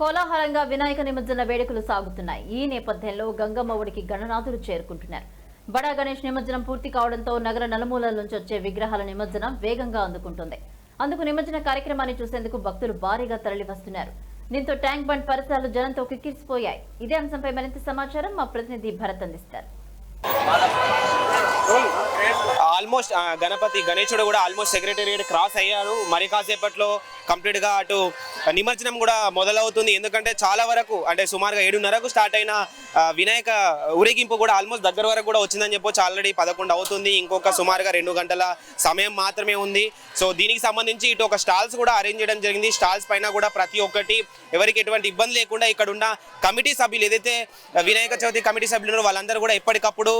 కోలాహలంగా వినాయక నిమజ్జన వేడుకలు సాగుతున్నాయి. ఈ నేపథ్యంలో గంగమ్మ ఒడికి గణనాథులు చేరుకుంటున్నారు. బడా గణేష్ నిమజ్జనం పూర్తి కావడంతో నగర నలుమూలల నుంచి వచ్చే విగ్రహాల నిమజ్జనం వేగంగా అందుకుంటుంది. అందుకు నిమజ్జన కార్యక్రమాన్ని చూసేందుకు భక్తులు భారీగా తరలి వస్తున్నారు దీంతో ట్యాంక్ బండ్ పరిసరాలు జనంతో కిక్కిరిసిపోయాయి. ఇదే అంశంపై మరింత సమాచారం మా ప్రతినిధి భరత్ అందిస్తారు. ఆల్మోస్ట్ గణపతి గణేశుడు కూడా ఆల్మోస్ట్ సెక్రటేరియట్ క్రాస్ అయ్యారు. మరి కాసేపట్లో కంప్లీట్గా అటు నిమజ్జనం కూడా మొదలవుతుంది. ఎందుకంటే చాలా వరకు అంటే సుమారుగా ఏడున్నరకు స్టార్ట్ అయిన వినాయక ఊరేగింపు కూడా ఆల్మోస్ట్ దగ్గర వరకు కూడా వచ్చిందని చెప్పొచ్చు. ఆల్రెడీ పదకొండు అవుతుంది. ఇంకొక సుమారుగా రెండు గంటల సమయం మాత్రమే ఉంది. సో దీనికి సంబంధించి ఇటు ఒక స్టాల్స్ కూడా అరేంజ్ చేయడం జరిగింది. స్టాల్స్ పైన కూడా ప్రతి ఒక్కటి ఎవరికి ఎటువంటి ఇబ్బంది లేకుండా ఇక్కడ ఉన్న కమిటీ సభ్యులు ఏదైతే వినాయక చవితి కమిటీ సభ్యులు ఉన్నారో వాళ్ళందరూ కూడా ఎప్పటికప్పుడు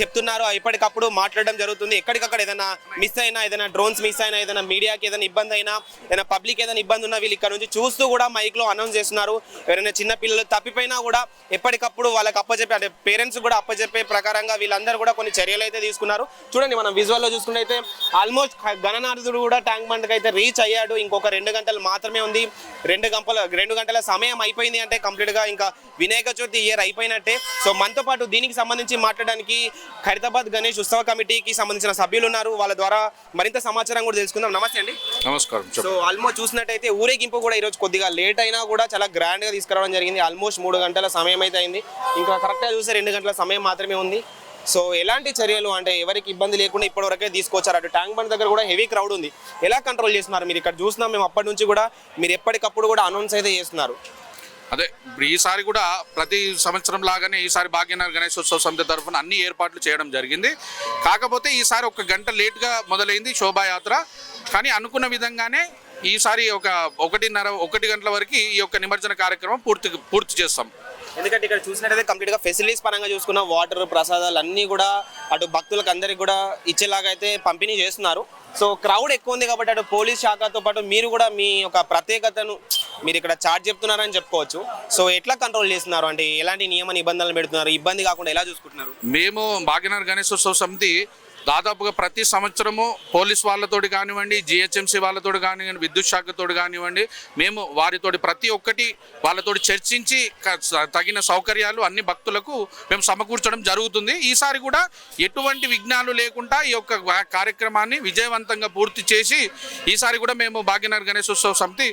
చెప్తున్నారు. ఎప్పటికప్పుడు మాట్లాడడం జరుగుతుంది. ఎక్కడికక్కడ ఏదైనా మిస్ అయినా ఏదైనా డ్రోన్స్ మిస్ అయినా ఏదైనా మీడియాకి ఏదైనా ఇబ్బంది అయినా ఏదైనా పబ్లిక్ ఏదైనా ఇబ్బంది ఉన్నా వీళ్ళు ఇక్కడ నుంచి చూస్తూ కూడా మైక్లో అనౌన్స్ చేస్తున్నారు. ఎవరైనా చిన్న పిల్లలు తప్పిపోయినా కూడా ఎప్పటికప్పుడు వాళ్ళకి అప్పచెప్పే అంటే పేరెంట్స్ కూడా అప్పచెప్పే ప్రకారంగా వీళ్ళందరూ కూడా కొన్ని చర్యలు అయితే తీసుకున్నారు. చూడండి మనం విజువల్లో చూసుకుంటే అయితే ఆల్మోస్ట్ గణనాథుడు కూడా ట్యాంక్ బండ్కి అయితే రీచ్ అయ్యాడు. ఇంకొక రెండు గంటలు మాత్రమే ఉంది. రెండు గంటల రెండు గంటల సమయం అయిపోయింది అంటే కంప్లీట్గా ఇంకా వినాయక చవితి ఇయర్ అయిపోయినట్టే. సో మనతో పాటు దీనికి సంబంధించి మాట్లాడడానికి ఖైరతాబాద్ గణేష్ ఉత్సవ కమిటీకి సంబంధించిన సభ్యులు ఉన్నారు. వాళ్ళ ద్వారా మరింత సమాచారం కూడా తెలుసుకుందాం. నమస్తే అండి. నమస్కారం సో ఆల్మోస్ట్ చూసినట్టయితే ఊరేగింపు కూడా ఈరోజు కొద్దిగా లేట్ అయినా కూడా చాలా గ్రాండ్గా తీసుకురావడం జరిగింది. ఆల్మోస్ట్ మూడు గంటల సమయం అయితే అయింది. ఇంకా కరెక్ట్గా చూసే చూస్తే రెండు గంటల సమయం మాత్రమే ఉంది. సో ఎలాంటి చర్యలు అంటే ఎవరికి ఇబ్బంది లేకుండా ఇప్పటివరకే తీసుకొచ్చారు. అటు ట్యాంక్ బండ్ దగ్గర కూడా హెవీ క్రౌడ్ ఉంది. ఎలా కంట్రోల్ చేస్తున్నారు? మీరు ఇక్కడ చూస్తున్నాం మేము అప్పటి నుంచి కూడా మీరు ఎప్పటికప్పుడు కూడా అనౌన్స్ అయితే చేస్తున్నారు. అదే ఈసారి కూడా ప్రతి సంవత్సరం లాగానే ఈసారి భాగ్యనగర్ గణేశోత్సవ సమితి తరఫున అన్ని ఏర్పాట్లు చేయడం జరిగింది. కాకపోతే ఈసారి ఒక గంట లేట్గా మొదలైంది శోభాయాత్ర. కానీ అనుకున్న విధంగానే ఈసారి ఒక ఒకటిన్నర ఒకటి గంటల వరకు ఈ యొక్క నిమజ్జన కార్యక్రమం పూర్తి పూర్తి చేస్తాం. ఎందుకంటే ఇక్కడ చూసినట్టయితే కంప్లీట్గా ఫెసిలిటీస్ పరంగా చూసుకున్న వాటర్ ప్రసాదాలు అన్నీ కూడా అటు భక్తులకు అందరికి కూడా ఇచ్చేలాగా అయితే పంపిణీ చేస్తున్నారు. సో క్రౌడ్ ఎక్కువ ఉంది కాబట్టి అటు పోలీస్ శాఖతో పాటు మీరు కూడా మీ యొక్క ప్రత్యేకతను మీరు ఇక్కడ చార్జ్ చెప్తున్నారని చెప్పుకోవచ్చు. సో ఎట్లా కంట్రోల్ చేస్తున్నారు? అంటే ఎలాంటి నియమ నిబంధనలు పెడుతున్నారు? ఇబ్బంది కాకుండా ఎలా చూసుకుంటున్నారు? మేము భాగ్యనగర్ గణేశోత్సవ సమితి దాదాపుగా ప్రతి సంవత్సరము పోలీస్ వాళ్ళతోటి కానివ్వండి జిహెచ్ఎంసీ వాళ్ళతోటి కానివ్వండి విద్యుత్ శాఖతోటి కానివ్వండి మేము వారితోటి ప్రతి ఒక్కటి వాళ్ళతోటి చర్చించి తగిన సౌకర్యాలు అన్ని భక్తులకు మేము సమకూర్చడం జరుగుతుంది. ఈసారి కూడా ఎటువంటి విఘ్నాలు లేకుండా ఈ యొక్క కార్యక్రమాన్ని విజయవంతంగా పూర్తి చేసి ఈసారి కూడా మేము భాగ్యనగర్ గణేశోత్సవ సమితి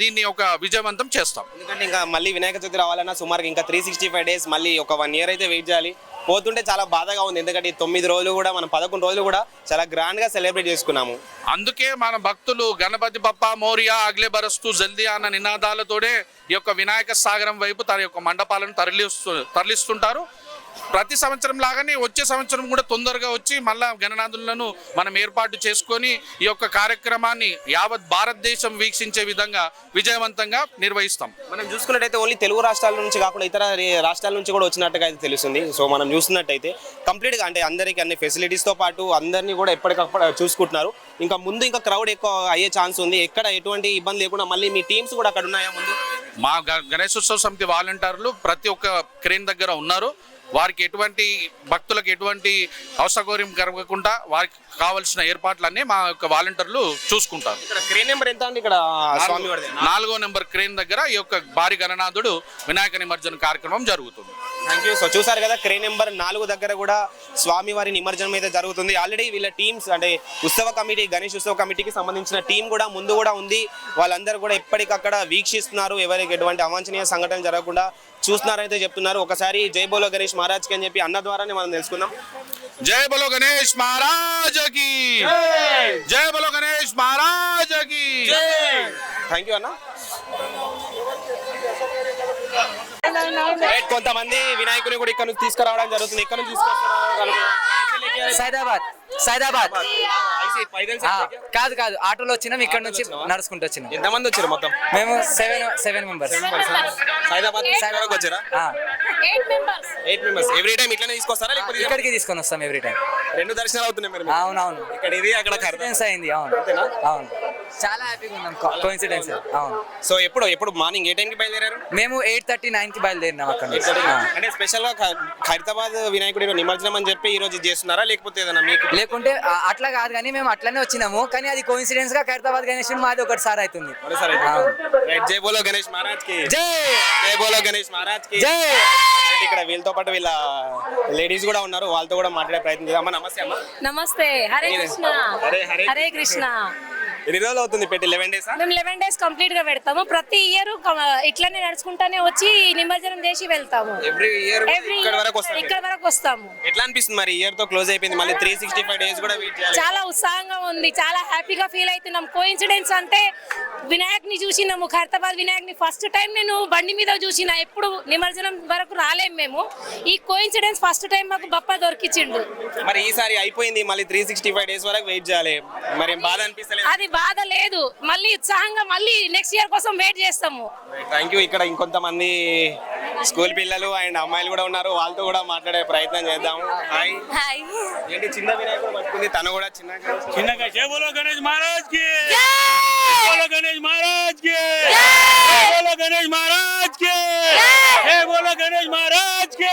దీన్ని ఒక విజయవంతం చేస్తాం. ఎందుకంటే ఇంకా మళ్ళీ వినాయక చవితి రావాలన్నా సుమారుగా ఇంకా త్రీ సిక్స్టీ ఫైవ్ డేస్ మళ్ళీ ఒక వన్ ఇయర్ అయితే వెయిట్ చేయాలి. పోతుంటే చాలా బాధగా ఉంది. ఎందుకంటే తొమ్మిది రోజులు కూడా మనం పదకొండు రోజులు కూడా చాలా గ్రాండ్గా సెలబ్రేట్ చేసుకున్నాము. అందుకే మన భక్తులు గణపతి బప్ప మోరియా అగ్లే బరస్తు జల్దీ అన్న నినాదాలతోనే ఈ యొక్క వినాయక సాగరం వైపు తన యొక్క మండపాలను తరలిస్తు తరలిస్తుంటారు. ప్రతి సంవత్సరం లాగానే వచ్చే సంవత్సరం కూడా తొందరగా వచ్చి మళ్ళా గణనాథులను మనం ఏర్పాటు చేసుకొని ఈ యొక్క కార్యక్రమాన్ని యావత్ భారతదేశం వీక్షించే విధంగా విజయవంతంగా నిర్వహిస్తాం. మనం చూసుకున్నట్టయితే ఓన్లీ తెలుగు రాష్ట్రాల నుంచి కాకుండా ఇతర రాష్ట్రాల నుంచి కూడా వచ్చినట్టుగా అయితే తెలుస్తుంది. సో మనం చూస్తున్నట్టయితే కంప్లీట్గా అంటే అందరికీ అన్ని ఫెసిలిటీస్తో పాటు అందరినీ కూడా ఎప్పటికప్పుడు చూసుకుంటున్నారు. ఇంకా ముందు ఇంకా క్రౌడ్ ఎక్కువ అయ్యే ఛాన్స్ ఉంది. ఎక్కడ ఎటువంటి ఇబ్బంది లేకుండా మళ్ళీ మీ టీమ్స్ కూడా అక్కడ ఉన్నాయా ముందు? మా గణేశోత్సవ సమితి వాలంటీర్లు ప్రతి ఒక్క క్రేన్ దగ్గర ఉన్నారు. వారికి ఎటువంటి భక్తులకు ఎటువంటి అవసరకౌర్యం కలగకుండా వారికి కావలసిన ఏర్పాట్లన్నీ మా యొక్క వాలంటీర్లు చూసుకుంటారు. క్రేన్ నెంబర్ ఎంత అండి ఇక్కడ? నాలుగో నెంబర్ క్రేన్ దగ్గర ఈ యొక్క భారీ గణనాథుడు వినాయక నిమజ్జన కార్యక్రమం జరుగుతుంది. థ్యాంక్ యూ సో చూసారు కదా క్రేన్ నెంబర్ నాలుగు దగ్గర కూడా స్వామివారి నిమజ్జనం అయితే జరుగుతుంది. ఆల్రెడీ వీళ్ళ టీమ్స్ అంటే ఉత్సవ కమిటీ గణేష్ ఉత్సవ కమిటీకి సంబంధించిన టీం కూడా ముందు కూడా ఉంది. వాళ్ళందరూ కూడా ఎప్పటికక్కడ వీక్షిస్తున్నారు. ఎవరికి ఎటువంటి అవాంఛనీయ సంఘటనలు జరగకుండా చూస్తున్నారైతే చెప్తున్నారు. ఒకసారి జై బోలో గణేష్ మహారాజ్కి అని చెప్పి అన్న ద్వారానే మనం తెలుసుకుందాం. జై బలో గణేష్ మహారాజ్కి జై బలో గణేష్ మహారాజ్కి థ్యాంక్ యూ అన్న రైట్, కొంతమంది వినాయకుని కూడా ఇక్కడ నుంచి తీసుకురావడం జరుగుతుంది. ఇక్కడ నుంచి తీసుకొస్తారు? సైదాబాద్. సైదాబాద్. కాదు కాదు. ఆటోలో వచ్చినాం ఇక్కడ నుంచి నడుచుకుంటూ వచ్చినాం. ఎంతమంది వచ్చారు మొత్తం? మేము సెవెన్ సెవెన్ మెంబర్స్ సైదాబాద్ వరకు వచ్చారా? ఎయిట్ మెంబర్స్ ఎవ్రీ టైం ఇట్లనే తీసుకొస్తారా లేకపోతే ఇక్కడికి తీసుకొని వస్తాం ఎవ్రీ టైం రెండు దర్శనాలు అవుతున్నాయి? అవునవును. ఇక్కడ ఇది అక్కడ అయింది అవును. అవును. చాలా హ్యాపీగా ఉన్నాం. కోఇన్సిడెన్స్ అవును. సో ఎప్పుడు ఎప్పుడు మార్నింగ్ ఏ టైంకి బయలుదేరారు? మేము ఎయిట్ థర్టీ నైన్కి బయలుదేరినాం అక్కడ నుంచి. ఆ. అంటే స్పెషల్గా ఖ- ఖైరతాబాద్ వినాయకుడి నిమజ్జనం అని చెప్పి ఈ రోజు ఇది చేస్తున్నారా? లేకపోతే ఏదైనా మీకు లేకుంటే ఆ, అట్లా కాదు కానీ మేము అట్లనే వచ్చినాము. కానీ అది కోఇన్సిడెన్స్గా ఖైరతాబాద్ గణేష్ మాది ఒకటిసారి అవుతుంది. రైట్, జై బోలో గణేష్ మహారాజ్కి జై! జై బోలో గణేష్ మహారాజ్కి జై ఇక్కడ వీళ్ళతో పాటు వీళ్ళ లేడీస్ కూడా ఉన్నారు. వాళ్ళతో కూడా మాట్లాడే ప్రయత్నం చేద్దాం. అమ్మ నమస్తే అమ్మ. నమస్తే. హరే కృష్ణ. హరే హరే హరే కృష్ణ. ఎన్ని రోజులు అవుతుంది పెట్టి? లెవెన్ డేస్ మేము లెవెన్ డేస్ కంప్లీట్గా పెడతాము. ప్రతి ఇయర్ ఇట్లనే నడుచుకుంటానే వచ్చి నిమజ్జనం చేసి వెళ్తాము. ఎవ్రీ ఇయర్ ఇక్కడ వరకు వస్తాం ఇక్కడ వరకు వస్తాము. ఎట్లా అనిపిస్తుంది మరి? ఇయర్తో క్లోజ్ అయిపోయింది. మళ్ళీ త్రీ సిక్స్టీ ఫైవ్ డేస్ కూడా వెయిట్ చేయాలి. చాలా ఉత్సాహంగా ఉంది. చాలా హ్యాపీగా ఫీల్ అవుతున్నాం. కోఇన్సిడెన్స్ అంటే వినాయక్ని చూసినాము. ఖైరతాబాద్ వినాయక్ని ఫస్ట్ టైం నేను బండి మీద చూసిన. ఎప్పుడు నిమజ్జనం వరకు రాలేము మేము. ఈ కోఇన్సిడెన్స్ ఫస్ట్ టైం మాకు బప్ప దొరికిచ్చిండు మరి ఈసారి అయిపోయింది. మళ్ళీ త్రీ సిక్స్టీ ఫైవ్ డేస్ వరకు వెయిట్ చేయాలి. మరి బాధ అనిపిస్తలేదు? అది బాధ లేదు. మళ్ళీ ఉత్సాహంగా మళ్ళీ నెక్స్ట్ ఇయర్ కోసం వెయిట్ చేస్తాము. థ్యాంక్ యూ ఇక్కడ ఇంకొంతమంది స్కూల్ పిల్లలు అండ్ అమ్మాయిలు కూడా ఉన్నారు. వాళ్ళతో కూడా మాట్లాడే ప్రయత్నం చేద్దాం హాయ్ హాయ్ ఏంటి చిన్న వినాయకుడు పట్టుకుంది? తను కూడా చిన్న చిన్నగా జయబోలో గణేష్ మహారాజ్కి జై గణేష్ మహారాజ్కి జై గణేష్ మహారాజ్కి జై గణేష్ మహారాజ్కి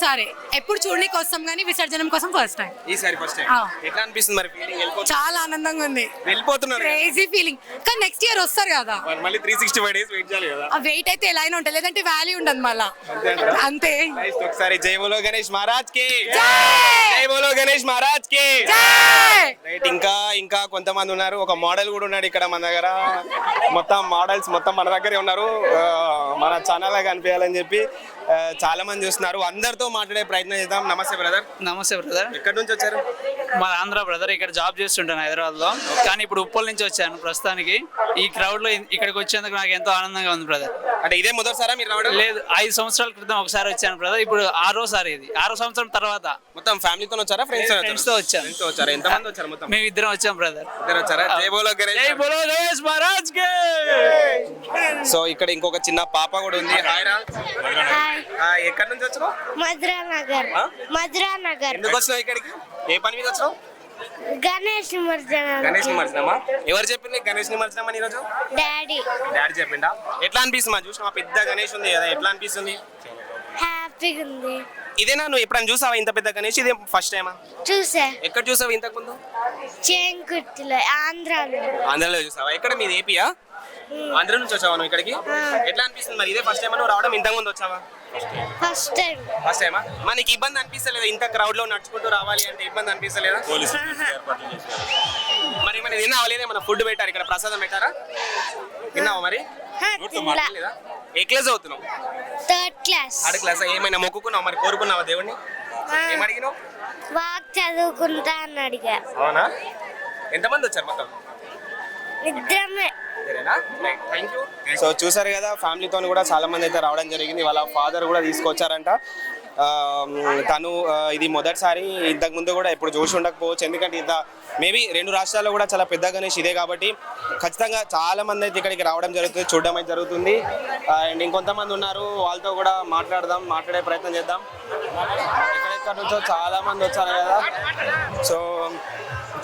మొదటిసారి ఎప్పుడు చూడడానికి వస్తాం కానీ విసర్జనం కోసం ఫస్ట్ టైం ఈసారి ఫస్ట్ టైం ఆ. ఎట్లా అనిపిస్తుంది మరి ఫీలింగ్ వెళ్ళిపోతున్నారు చాలా ఆనందంగా ఉంది. వెళ్ళిపోతున్నారు కదా. క్రేజీ ఫీలింగ్ కానీ నెక్స్ట్ ఇయర్ వస్తారు కదా. మరి మళ్ళీ three sixty five days wait చేయాలి కదా. ఆ వెయిట్ అయితే ఎలా అయినా ఉంటుంది. లేదంటే వాల్యూ ఉండదు మళ్ళా. అంతే. ఒకసారి జై బోలో గణేష్ మహారాజ్కి. జై! బోలో గణేష్ మహారాజ్కి. రైట్ ఇంకా ఇంకా కొంతమంది ఉన్నారు. ఒక మోడల్ కూడా ఉన్నాడు ఇక్కడ మన దగ్గర. మొత్తం మోడల్స్ మొత్తం మన దగ్గరే ఉన్నారు. ఆ, మన ఛానల్ కనిపించాలని చెప్పి చాలా మంది చూస్తున్నారు. అందరితో మాట్లాడే ప్రయత్నం చేద్దాం. నమస్తే బ్రదర్ నమస్తే బ్రదర్ ఎక్కడి నుంచి వచ్చారు? మా ఆంధ్ర బ్రదర్ ఇక్కడ జాబ్ చేస్తుంటాను హైదరాబాద్లో కానీ ఇప్పుడు ఉప్పల్ నుంచి వచ్చాను ప్రస్తుతానికి. ఈ క్రౌడ్లో ఇక్కడికి వచ్చేందుకు నాకు ఎంతో ఆనందంగా ఉంది బ్రదర్ అంటే ఇదే మొదటిసారా మీరు రావడం? లేదు ఐదు సంవత్సరాల క్రితం ఒకసారి వచ్చాను బ్రదర్ ఇప్పుడు ఆరోసారి ఇది. ఆరో సంవత్సరం తర్వాత. మొత్తం ఫ్యామిలీతో వచ్చారా? ఫ్రెండ్స్ ఫ్రెండ్స్తో వచ్చాను. ఫ్రెండ్స్తో వచ్చారా? ఎంతమంది వచ్చారు మొత్తం? మేము ఇద్దరం వచ్చాం బ్రదర్ ఇద్దరు వచ్చారా? జై బోలో గణేష్ జై బోలో గణేష్ మహారాజ్ కే! సో ఇక్కడ ఇంకొక చిన్న పాప కూడా ఉంది. హాయ్ రా హాయ్. ఎక్కడి నుంచి వచ్చినావు? మధురా నగర్? మధురా నగర్ ఎందుకు వచ్చినావు ఇక్కడికి? ఏ పని మీద వచ్చినావు? గణేష్ నిమజ్జనం. గణేష్ నిమజ్జనమా? ఎవరు చెప్పింది గణేష్ నిమజ్జనం అని ఈరోజు? డాడీ. డాడీ చెప్పిండా? ఎట్లా అనిపిస్తుంది మా చూసిన పెద్ద గణేష్ ఉంది కదా ఎట్లా అనిపిస్తుంది? హ్యాపీగా ఉంది ఇదేనా నువ్వు ఎప్పుడైనా చూసావా ఇంత పెద్ద గణేష్? ఇది ఫస్ట్ టైమా చూసా. ఎక్కడ చూసావు ఇంతకు ముందు చేంకుర్తిలో ఆంధ్రాలో. ఆంధ్రలో చూసావా? ఎక్కడ? మీది ఏపీయా? ఆంధ్ర నుంచి వచ్చావా నువ్వు ఇక్కడికి? ఎట్లా అనిపిస్తుంది మరి? ఇదే ఫస్ట్ టైం నువ్వు రావడం ఇంతకు ముందు వచ్చావా? ఫస్ట్ టైం ఫస్ట్ టైమా మనకి ఇబ్బంది అనిపిస్తలేదా? ఇంత క్రౌడ్లో నడుచుకుంటూ రావాలి అంటే ఇబ్బంది అనిపిస్తలేదా? మరి మన తిన్నావా లేదా? మన ఫుడ్ పెట్టారు? ఇక్కడ ప్రసాదం పెట్టారా? తిన్నావా మరి? లేదా ఏ క్లాస్ అవుతున్నావు థర్డ్ క్లాస్ ఆడ క్లాస్ ఏమైనా మొక్కుకున్నావు? మరి కోరుకున్నావా దేవుణ్ణి? ఏం అడిగినావు బాగా చదువుకుంటా అని అడిగా. అవునా? ఎంతమంది వచ్చారు మొత్తం? సో చూసారు కదా ఫ్యామిలీతో కూడా చాలా మంది అయితే రావడం జరిగింది. వాళ్ళ ఫాదర్ కూడా తీసుకొచ్చారంట. తను ఇది మొదటిసారి ఇంతకు ముందు కూడా ఎప్పుడు చూసి ఉండకపోవచ్చు. ఎందుకంటే ఇంత మేబీ రెండు రాష్ట్రాల్లో కూడా చాలా పెద్ద గణేష్ ఇదే కాబట్టి ఖచ్చితంగా చాలా మంది అయితే ఇక్కడికి రావడం జరుగుతుంది చూడడం అయితే జరుగుతుంది. అండ్ ఇంకొంతమంది ఉన్నారు వాళ్ళతో కూడా మాట్లాడదాం మాట్లాడే ప్రయత్నం చేద్దాం. ఎక్కడెక్కడ నుంచో చాలా మంది వచ్చారు కదా. సో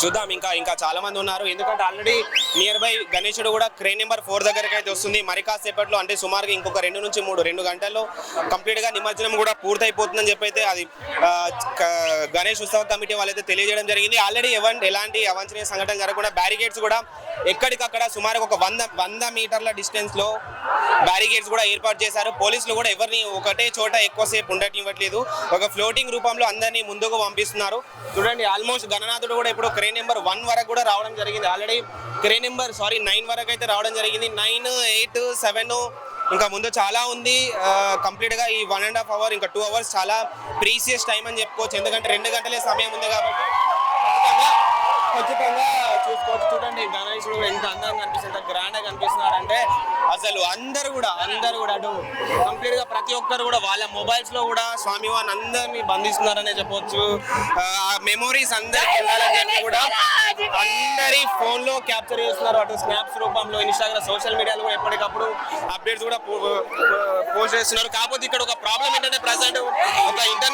చూద్దాం. ఇంకా ఇంకా చాలా మంది ఉన్నారు. ఎందుకంటే ఆల్రెడీ నియర్ బై గణేశుడు కూడా క్రేన్ నెంబర్ ఫోర్ దగ్గరికి అయితే వస్తుంది. మరి కాసేపట్లో అంటే సుమారుగా ఇంకొక రెండు నుంచి మూడు రెండు గంటల్లో కంప్లీట్గా నిమజ్జనం కూడా పూర్తయిపోతుందని చెప్పి అయితే అది గణేష్ ఉత్సవ కమిటీ వాళ్ళైతే తెలియజేయడం జరిగింది. ఆల్రెడీ ఎవన్ ఎలాంటి అవాంఛనీయ సంఘటన జరగకుండా బ్యారికేడ్స్ కూడా ఎక్కడికక్కడ సుమారు ఒక వంద వంద మీటర్ల డిస్టెన్స్లో కూడా ఏర్పాటు చేశారు. పోలీసులు కూడా ఎవరిని ఒకటే చోట ఎక్కువసేపు ఉండటం ఇవ్వట్లేదు ఒక ఫ్లోటింగ్ రూపంలో అందరినీ ముందుకు పంపిస్తున్నారు. చూడండి ఆల్మోస్ట్ గణనాథుడు కూడా ఇప్పుడు క్రే నెంబర్ వన్ వరకు కూడా రావడం జరిగింది. ఆల్రెడీ క్రే నెంబర్ సారీ నైన్ వరకు అయితే రావడం జరిగింది. నైన్ ఎయిట్ సెవెన్ ఇంకా ముందు చాలా ఉంది. కంప్లీట్గా ఈ వన్ అండ్ హాఫ్ అవర్ ఇంకా టూ అవర్స్ చాలా ప్రీసియస్ టైం అని చెప్పుకోవచ్చు. ఎందుకంటే రెండు గంటలే సమయం ఉంది కాబట్టి. ఖచ్చితంగా చూసుకోవచ్చు. చూడండి గణేశుడు ఎంత అందంగా కనిపిస్తుంది ఎంత గ్రాండ్గా అసలు అందరు కూడా అందరు కూడా అటు కంప్లీట్గా ప్రతి ఒక్కరు కూడా వాళ్ళ మొబైల్స్లో కూడా స్వామివారిని అందరినీ బంధిస్తున్నారనే చెప్పొచ్చు. మెమోరీస్ అందరికి వెళ్ళాలని చెప్పి కూడా అందరి ఫోన్లో క్యాప్చర్ చేస్తున్నారు. అటు స్నాప్స్ రూపంలో ఇన్స్టాగ్రామ్ సోషల్ మీడియాలో కూడా ఎప్పటికప్పుడు అప్డేట్స్ కూడా పోస్ట్ చేస్తున్నారు. కాకపోతే ఇక్కడ ఒక ప్రాబ్లం ఏంటంటే ప్రజెంట్